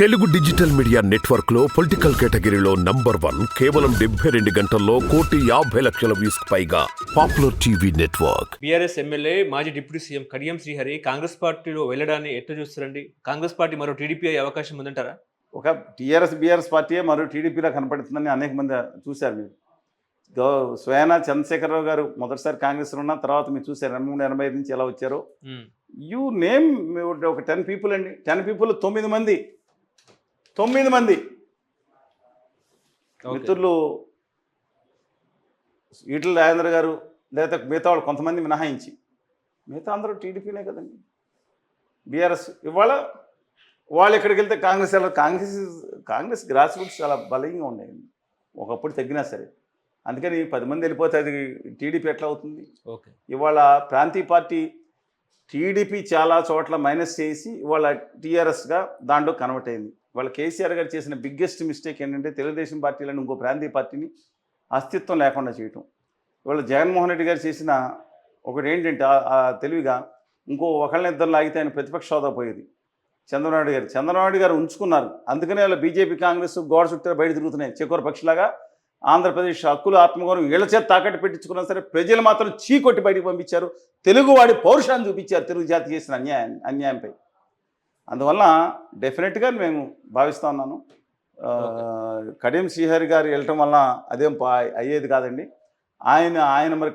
Telugu digital media నెట్వర్క్లో political కేటగిరీలో number one కేవలం డెబ్బై రెండు గంటల్లో కోటి యాభై లక్షల వ్యూస్ పైగా popular TV network. BRS MLA మాజీ deputy CM Kadiyam Srihari Congress పార్టీలో వెళ్ళడాన్ని ఎట్లా చూస్తారండి? కాంగ్రెస్ పార్టీ మరో టీడీపీ అయ్యే అవకాశం ఉందంటారా? ఒక టీఆర్ఎస్ బీఆర్ఎస్ పార్టీయే మరియు టీడీపీలో కనపడుతుందని అనేక మంది చూశారు మీరు. గౌ స్వయాన చంద్రశేఖరరావు గారు మొదటిసారి కాంగ్రెస్లో ఉన్న తర్వాత మీరు చూశారు ఎనభై మూడు ఎనభై ఐదు నుంచి ఎలా వచ్చారో. యూ నేమ్ ఒక టెన్ పీపుల్ అండి. టెన్ పీపుల్ తొమ్మిది మంది. తొమ్మిది మంది. మిత్రులు ఈటల రాజేంద్ర గారు లేదా మిగతా వాళ్ళు కొంతమంది మినహాయించి. మిగతా అందరూ టీడీపీనే కదండి. బీఆర్ఎస్ ఇవాళ వాళ్ళు ఎక్కడికి వెళ్తే కాంగ్రెస్ ఎలా కాంగ్రెస్ కాంగ్రెస్ గ్రాస్ రూట్స్ చాలా బలంగా ఉన్నాయండి ఒకప్పుడు తగ్గినా సరే. అందుకని పది మంది వెళ్ళిపోతే అది టీడీపీ ఎట్లా అవుతుంది? ఓకే. ఇవాళ ప్రాంతీయ పార్టీ టీడీపీ చాలా చోట్ల మైనస్ చేసి ఇవాళ టీఆర్ఎస్గా దాంట్లో కన్వర్ట్ అయింది. వాళ్ళ కేసీఆర్ గారు చేసిన బిగ్గెస్ట్ మిస్టేక్ ఏంటంటే తెలుగుదేశం పార్టీలను ఇంకో ప్రాంతీయ పార్టీని అస్తిత్వం లేకుండా చేయటం. ఇవాళ జగన్మోహన్ రెడ్డి గారు చేసిన ఒకటి ఏంటంటే తెలివిగా ఇంకో ఒకళ్ళనిద్దరు లాగితే ఆయన ప్రతిపక్ష హోదా పోయేది. చంద్రబాబు గారు. చంద్రబాబు గారు ఉంచుకున్నారు. అందుకనే వాళ్ళ బీజేపీ కాంగ్రెస్ గోడ చుట్టూ బయట తిరుగుతున్నాయి. చెకోర పక్షిలాగా ఆంధ్రప్రదేశ్ హక్కులు ఆత్మగౌరవం వీళ్ళ చేత తాకట్టు పెట్టించుకున్నా సరే ప్రజలు మాత్రం చీకొట్టి బయటకు పంపించారు. తెలుగువాడి పౌరుషాన్ని చూపించారు. తెలుగు జాతి చేసిన అన్యాయం అన్యాయంపై. అందువల్ల డెఫినెట్గా మేము భావిస్తా ఉన్నాను. కడియం శ్రీహరి గారు వెళ్ళటం వల్ల అదేం పా- అయ్యేది కాదండి. ఆయన ఆయన మరి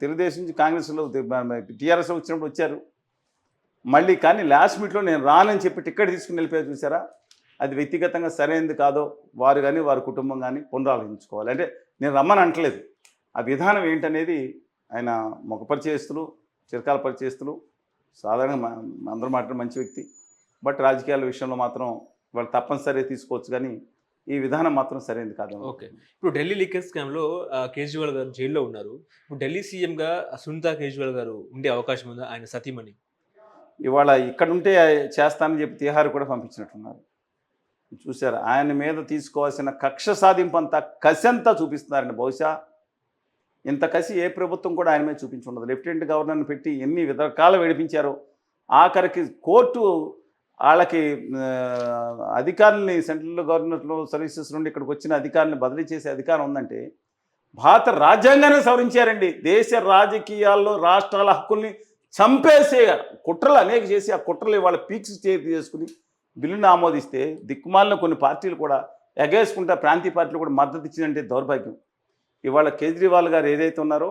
తెలుగుదేశం నుంచి కాంగ్రెస్లో టీఆర్ఎస్లో వచ్చినప్పుడు వచ్చారు. మళ్ళీ కానీ లాస్ట్ మీట్లో నేను రానని చెప్పి టికెట్ తీసుకుని వెళ్ళిపోయారు చూసారా? అది వ్యక్తిగతంగా సరైనది కాదో వారు కానీ వారి కుటుంబం కానీ పునరాలోచించుకోవాలి. అంటే నేను రమ్మని అంటలేదు ఆ విధానం ఏంటనేది ఆయన ముఖ పరిచయస్తులు చిరకాల పరిచయస్తులు సాధారణంగా అందరూ మాట్లాడే మంచి వ్యక్తి. బట్ రాజకీయాల విషయంలో మాత్రం వాళ్ళు తప్పనిసరి తీసుకోవచ్చు కానీ ఈ విధానం మాత్రం సరైనది కాదు ఓకే. ఇప్పుడు ఢిల్లీ లీకేజ్ స్కామ్లో కేజ్రీవాల్ గారు జైల్లో ఉన్నారు. ఇప్పుడు ఢిల్లీ సీఎంగా సునీతా కేజ్రీవాల్ గారు ఉండే అవకాశం ఉందా ఆయన సతీమణి? ఇవాళ ఇక్కడ ఉంటే చేస్తానని చెప్పి తిహార్ కూడా పంపించినట్టున్నారు. చూశారు? ఆయన మీద తీసుకోవాల్సిన కక్ష సాధింపు అంతా కసి అంతా చూపిస్తున్నారండి. బహుశా ఇంత కసి ఏ ప్రభుత్వం కూడా ఆయన మీద చూపించుండదు లెఫ్టినెంట్ గవర్నర్ని పెట్టి ఎన్ని విధకాలు వేడిపించారో ఆఖరికి కోర్టు వాళ్ళకి అధికారుల్ని సెంట్రల్ గవర్నమెంట్ సర్వీసెస్ నుండి ఇక్కడికి వచ్చిన అధికారులను బదిలీ చేసే అధికారం ఉందంటే భారత రాజ్యాంగాన్ని సవరించారండి. దేశ రాజకీయాల్లో రాష్ట్రాల హక్కుల్ని చంపేసే కుట్రలు అనేక చేసి ఆ కుట్రలు ఇవాళ పీక్స్ చేసుకుని బిల్లును ఆమోదిస్తే దిక్కుమాలిన కొన్ని పార్టీలు కూడా ఎగేసుకుంటా ప్రాంతీయ పార్టీలు కూడా మద్దతు ఇచ్చిందంటే దౌర్భాగ్యం. ఇవాళ కేజ్రీవాల్ గారు ఏదైతే ఉన్నారో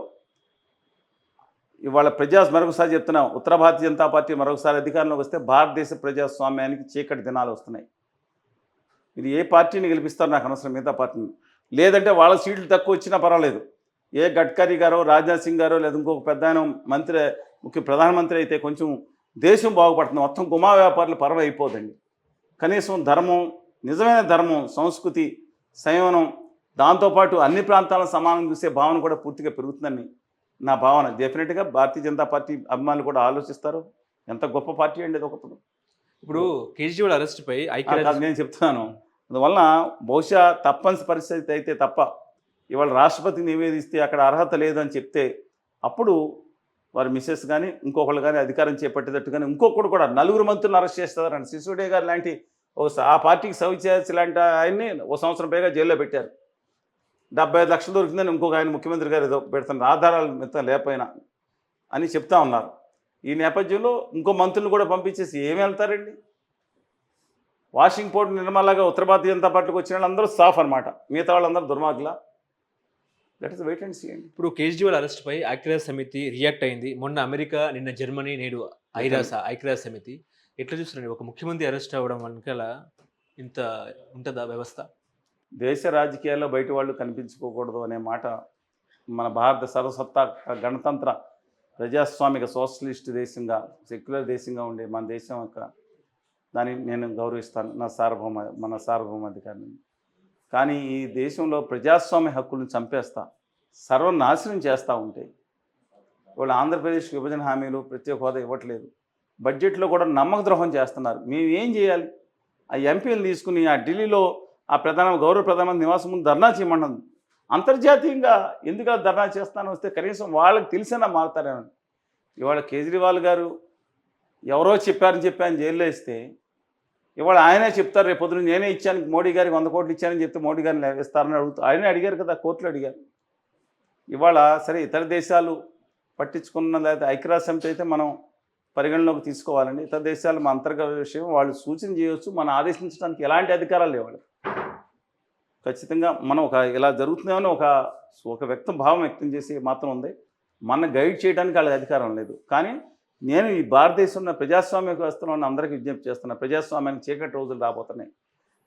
ఇవాళ ప్రజాస్ మరొకసారి చెప్తున్నాం ఉత్తర భారతీయ జనతా పార్టీ మరొకసారి అధికారంలోకి వస్తే భారతదేశ ప్రజాస్వామ్యానికి చీకటి దినాలు వస్తున్నాయి. మీరు ఏ పార్టీని గెలిపిస్తారు నాకు అనవసరం మిగతా పార్టీని. లేదంటే వాళ్ళ సీట్లు తక్కువ వచ్చినా పర్వాలేదు. ఏ గడ్కరీ గారో రాజ్నాథ్ సింగ్ గారో లేదా ఇంకొక పెద్ద మంత్రి ముఖ్య ప్రధానమంత్రి అయితే కొంచెం దేశం బాగుపడుతుంది. మొత్తం గుమా వ్యాపారులు పర్వ అయిపోదండి. కనీసం ధర్మం నిజమైన ధర్మం సంస్కృతి సంయమనం దాంతోపాటు అన్ని ప్రాంతాలను సమానం చూసే భావన కూడా పూర్తిగా పెరుగుతుందని నా భావన. డెఫినెట్గా భారతీయ జనతా పార్టీ అభిమానులు కూడా ఆలోచిస్తారు. ఎంత గొప్ప పార్టీ అండి అది ఒకప్పుడు. ఇప్పుడు కేజ్రీవాల్ అరెస్ట్ పై నేను చెప్తున్నాను. అందువలన బహుశా తప్పని పరిస్థితి అయితే తప్ప ఇవాళ రాష్ట్రపతిని నివేదిస్తే అక్కడ అర్హత లేదని చెప్తే అప్పుడు వారి మిస్సెస్ కానీ ఇంకొకళ్ళు కానీ అధికారం చేపట్టేటట్టు కానీ ఇంకొకడు కూడా నలుగురు మంత్రులను అరెస్ట్ చేస్తారండి సిసోడే గారు లాంటి ఓ ఆ పార్టీకి చేయాల్సి లాంటి ఆయన్ని ఓ సంవత్సరం పైగా జైల్లో పెట్టారు. డెబ్బై ఐదు లక్షలు దొరికిందని ఇంకొక ఆయన ముఖ్యమంత్రి గారు ఏదో పెడుతున్నారు ఆధారాలు మిగతా లేకపోయినా అని చెప్తా ఉన్నారు. ఈ నేపథ్యంలో ఇంకో మంత్రులు కూడా పంపించేసి ఏమి వెళ్తారండి? వాషింగ్ పౌడర్ నిర్మలాగా ఉత్తర భారతీయ జనతా పార్టీకి వచ్చిన వాళ్ళందరూ సాఫ్ అనమాట మిగతా వాళ్ళందరూ దుర్మార్గుల? That is wait and see అండి. ఇప్పుడు కేజ్రీవాల్ అరెస్ట్ పై ఐక్యరాజ్య సమితి రియాక్ట్ అయింది. మొన్న అమెరికా నిన్న జర్మనీ నేడు ఐరాస ఐక్యరాజ్య సమితి. ఎట్లా చూస్తున్నారండి? ఒక ముఖ్యమంత్రి అరెస్ట్ అవ్వడం వెనకాల ఇంత ఉంటుందా వ్యవస్థ? దేశ రాజకీయాల్లో బయట వాళ్ళు కనిపించుకోకూడదు అనే మాట మన భారత సర్వసత్తా గణతంత్ర ప్రజాస్వామిక సోషలిస్ట్ దేశంగా సెక్యులర్ దేశంగా ఉండే మన దేశం యొక్క దాన్ని నేను గౌరవిస్తాను నా సార్వభౌమ మన సార్వభౌమాధికారిని. కానీ ఈ దేశంలో ప్రజాస్వామ్య హక్కులను చంపేస్తా సర్వనాశనం చేస్తూ ఉంటే వాళ్ళు ఆంధ్రప్రదేశ్ విభజన హామీలు ప్రత్యేక హోదా ఇవ్వట్లేదు. బడ్జెట్లో కూడా నమ్మక ద్రోహం చేస్తున్నారు. మేము ఏం చేయాలి? ఆ ఎంపీలు తీసుకుని ఆ ఢిల్లీలో ఆ ప్రధాన గౌరవ ప్రధానమంత్రి నివాసం ముందు ధర్నా చేయమన్నది అంతర్జాతీయంగా ఎందుకు అలా ధర్నా చేస్తానని వస్తే కనీసం వాళ్ళకి తెలిసినా మారుతారేమని ఇవాళ కేజ్రీవాల్ గారు ఎవరో చెప్పారని చెప్పి ఆయన జైల్లో వేస్తే ఇవాళ ఆయనే చెప్తారు రేపు పొద్దున నేనే ఇచ్చాను మోడీ గారికి వంద కోట్లు ఇచ్చానని చెప్తే మోడీ గారిని ఇస్తారని అడుగుతూ ఆయనే అడిగారు కదా కోర్టులో అడిగారు. ఇవాళ సరే ఇతర దేశాలు పట్టించుకున్న లేకపోతే ఐక్యరాజ్య సమితి అయితే మనం పరిగణలోకి తీసుకోవాలండి. ఇతర దేశాలు మా అంతర్గత విషయం వాళ్ళు సూచన చేయవచ్చు మనం ఆదేశించడానికి ఎలాంటి అధికారాలు లేవాళ్ళు ఖచ్చితంగా మనం ఒక ఇలా జరుగుతుందేమని ఒక ఒక వ్యక్తం భావం వ్యక్తం చేసి మాత్రం ఉంది. మన గైడ్ చేయడానికి వాళ్ళకి అధికారం లేదు. కానీ నేను ఈ భారతదేశంలో ప్రజాస్వామ్య వ్యవస్థలో ఉన్న అందరికీ విజ్ఞప్తి చేస్తున్నా ప్రజాస్వామ్యానికి చీకటి రోజులు రాబోతున్నాయి.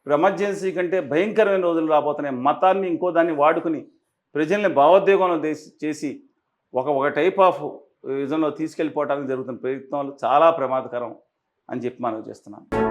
ఎమర్జెన్సీ కంటే భయంకరమైన రోజులు రాబోతున్నాయి. మతాన్ని ఇంకో దాన్ని వాడుకుని ప్రజల్ని భావోద్వేగంలో చేసి ఒక ఒక టైప్ ఆఫ్ విజన్లో తీసుకెళ్ళిపోవడానికి జరుగుతున్న ప్రయత్నాలు చాలా ప్రమాదకరం అని చెప్పి మనం చేస్తున్నాను.